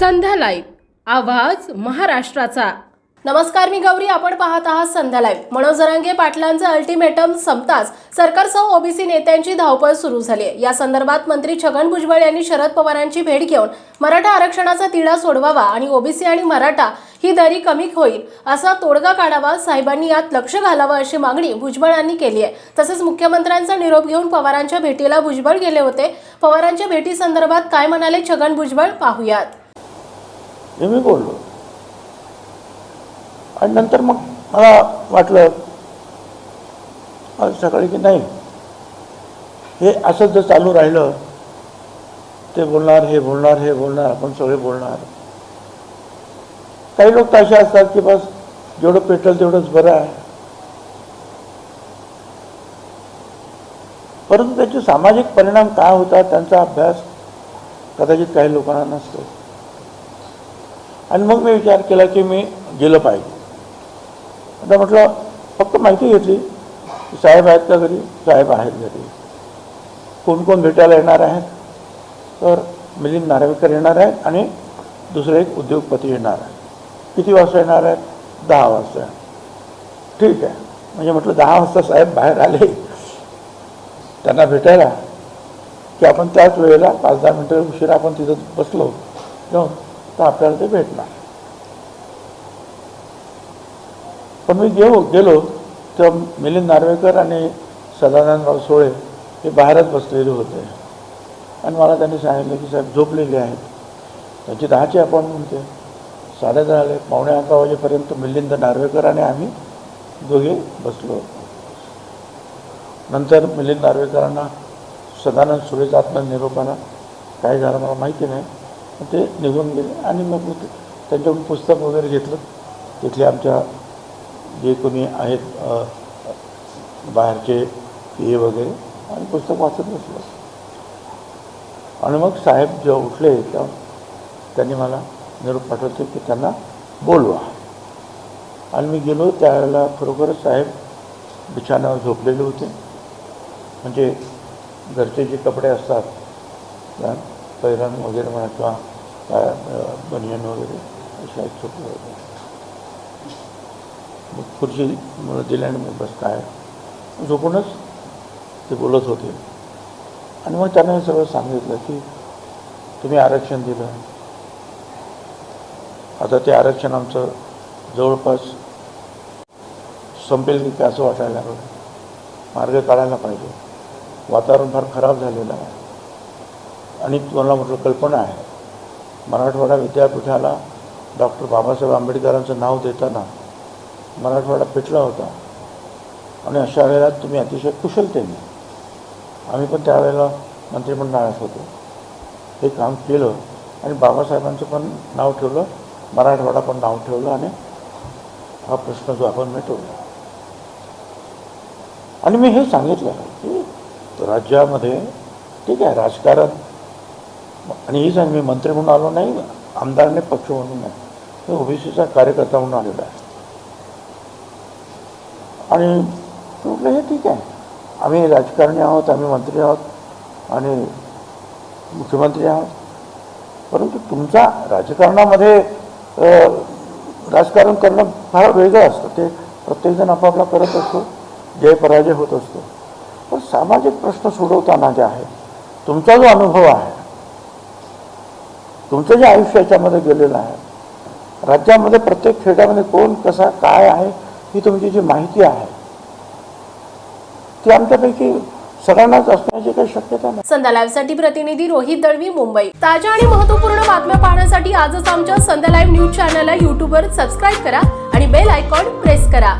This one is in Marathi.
संध्या लाईव्ह आवाज महाराष्ट्राचा. नमस्कार मी गौरी आपण पाहत आहात संध्या लाईव्ह. मनोज जरांगे पाटलांचं अल्टिमेटम संपताच सरकारसह ओबीसी नेत्यांची धावपळ सुरू झाली आहे. या संदर्भात मंत्री छगन भुजबळ यांनी शरद पवारांची भेट घेऊन मराठा आरक्षणाचा तिढा सोडवावा आणि ओबीसी आणि मराठा ही दरी कमी होईल असा तोडगा काढावा साहेबांनी यात लक्ष घालावं अशी मागणी भुजबळांनी केली आहे. तसेच मुख्यमंत्र्यांचा निरोप घेऊन पवारांच्या भेटीला भुजबळ गेले होते. पवारांच्या भेटीसंदर्भात काय म्हणाले छगन भुजबळ? पाहूयात. हे मी बोललो. आणि नंतर मग मला वाटलं आज सकाळी की नाही? हे असंच जर चालू राहिलं ते बोलणार हे बोलणार हे बोलणार आपण सगळे बोलणार. काही लोक तर असे असतात की बस जेवढं पेटल तेवढंच बरं आहे. परंतु त्याचे सामाजिक परिणाम काय होतात त्यांचा अभ्यास कदाचित काही लोकांना नसतो. आणि मग मी विचार केला की मी गेलं पाहिजे. आता म्हटलं फक्त माहिती घेतली की साहेब आहेत का घरी? साहेब आहेत घरी. कोण कोण भेटायला येणार आहेत? तर मिलिंद नार्वेकर येणार आहेत आणि दुसरे एक उद्योगपती येणार आहेत. किती वाजता येणार आहेत? दहा वाजता. ठीक आहे. म्हणजे म्हटलं दहा वाजता साहेब बाहेर आले. त्यांना भेटायला. की आपण त्याच वेळेला पाच दहा मिनटं उशिरा आपण तिथं बसलो. जाऊन तर आपल्याला ते भेटणार. पण मी गेलो गेलो तेव्हा मिलिंद नार्वेकर आणि सदानंदराव सोळे हे बाहेरच बसलेले होते. आणि मला त्यांनी सांगितलं की साहेब झोपलेले आहेत. त्यांची दहाची अपॉइंटमेंट होते. साडे दहा पावणे अकरा वाजेपर्यंत मिलिंद नार्वेकर आणि आम्ही दोघे बसलो. होतो नंतर मिलिंद नार्वेकरांना सदानंद सुरेश आत्मा निरोप काय झालं मला माहिती नाही. ते निघून गेले. आणि मग मी ते- त्यांच्याकडून पुस्तक वगैरे घेतलं. तिथले आमच्या जे कोणी आहेत बाहेरचे पी वगैरे आणि पुस्तक वाचत बसलं. आणि मग साहेब जेव्हा उठले तेव्हा त्यांनी मला निरोप पाठवते की त्यांना बोलवा. आणि मी गेलो त्यावेळेला खरोखरच साहेब बिछाण्यावर झोपलेले होते. म्हणजे घरचे जे कपडे असतात पैरण वगैरे म्हणा किंवा काय अ, बनियन वगैरे अशा एक झोपले मग खुर्ची मला दिल्याने मी बस काय? झोपूनच ते बोलत होते. आणि मग त्यांना हे सगळं सांगितलं की तुम्ही आरक्षण दिलं. आता ते आरक्षण आमचं जवळपास संपेल की काय असं वाटायला लागलं. मार्ग काढायला पाहिजे. वातावरण फार खराब झालेलं आहे. आणि तुम्हाला म्हटलं कल्पना आहे. मराठवाडा विद्यापीठाला डॉक्टर बाबासाहेब आंबेडकरांचं नाव देताना मराठवाडा पेटला होता. आणि अशा वेळेला तुम्ही अतिशय कुशलतेने आम्ही पण त्यावेळेला मंत्रिमंडळात होतो. हे काम केलं आणि बाबासाहेबांचं पण नाव ठेवलं मराठवाडा पण नाव ठेवलं आणि हा प्रश्न जो आपण मिटवला. आणि मी हे सांगितलं की राज्यामध्ये ठीक आहे राजकारण आणि ही सांग मी मंत्री म्हणून आलो नाही आमदारने पक्ष म्हणून नाही. मी ओबीसीचा कार्यकर्ता म्हणून आलेला आहे. आणि म्हटलं हे ठीक आहे. आम्ही राजकारणी आहोत आम्ही मंत्री आहोत आणि मुख्यमंत्री आहोत. परंतु तुमचा राजकारणामध्ये राजकारण करणं फार वेगळं असतं. ते प्रत्येकजण आपापला करत असतो जय पराजय होत असतो. पण सामाजिक प्रश्न सोडवताना जे आहे तुमचा जो अनुभव आहे तुमचं जे आयुष्य याच्यामध्ये गेलेलं आहे राज्यामध्ये प्रत्येक खेड्यामध्ये कोण कसा काय आहे ही तुमची जी माहिती आहे ती आमच्यापैकी सगळ्यांनाच असण्याची काही शक्यता नाही. संध्या लाईव्हसाठी प्रतिनिधी रोहित दळवी मुंबई. ताज्या आणि महत्त्वपूर्ण बातम्या पाहण्यासाठी आजच आमच्या संध्या लाईव्ह न्यूज चॅनलला युट्यूबवर सबस्क्राईब करा आणि बेल आयकॉन प्रेस करा.